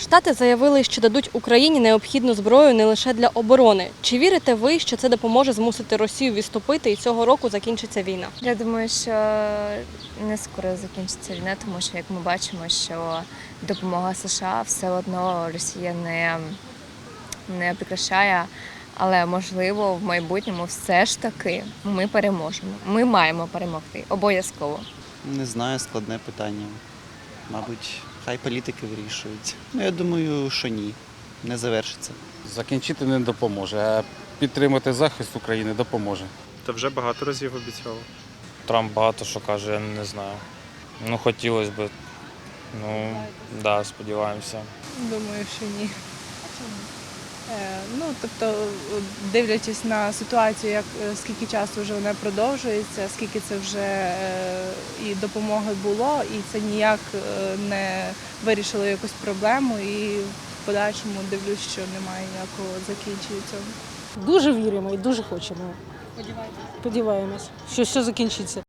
Штати заявили, що дадуть Україні необхідну зброю не лише для оборони. Чи вірите ви, що це допоможе змусити Росію відступити і цього року закінчиться війна? Я думаю, що не скоро закінчиться війна, тому що як ми бачимо, що допомога США все одно Росія не, не прекращає. Але можливо в майбутньому все ж таки ми переможемо. Ми маємо перемогти обов'язково. Не знаю, складне питання. Мабуть, хай політики вирішують. Ну, я думаю, що ні. Не завершиться. Закінчити не допоможе, а підтримати захист України допоможе. Та вже багато разів обіцяло. Трамп багато що каже, я не знаю. Ну, хотілося б. Ну, да, сподіваємося. Думаю, що ні. Е, Ну, тобто, дивлячись на ситуацію, як е, скільки часу вже вона продовжується, скільки це вже е, і допомоги було, і це ніяк е, не вирішило якусь проблему. І в подальшому дивлюсь, що немає ніякого закінчення цього. Дуже віримо і дуже хочемо. Сподіваємось, що все закінчиться.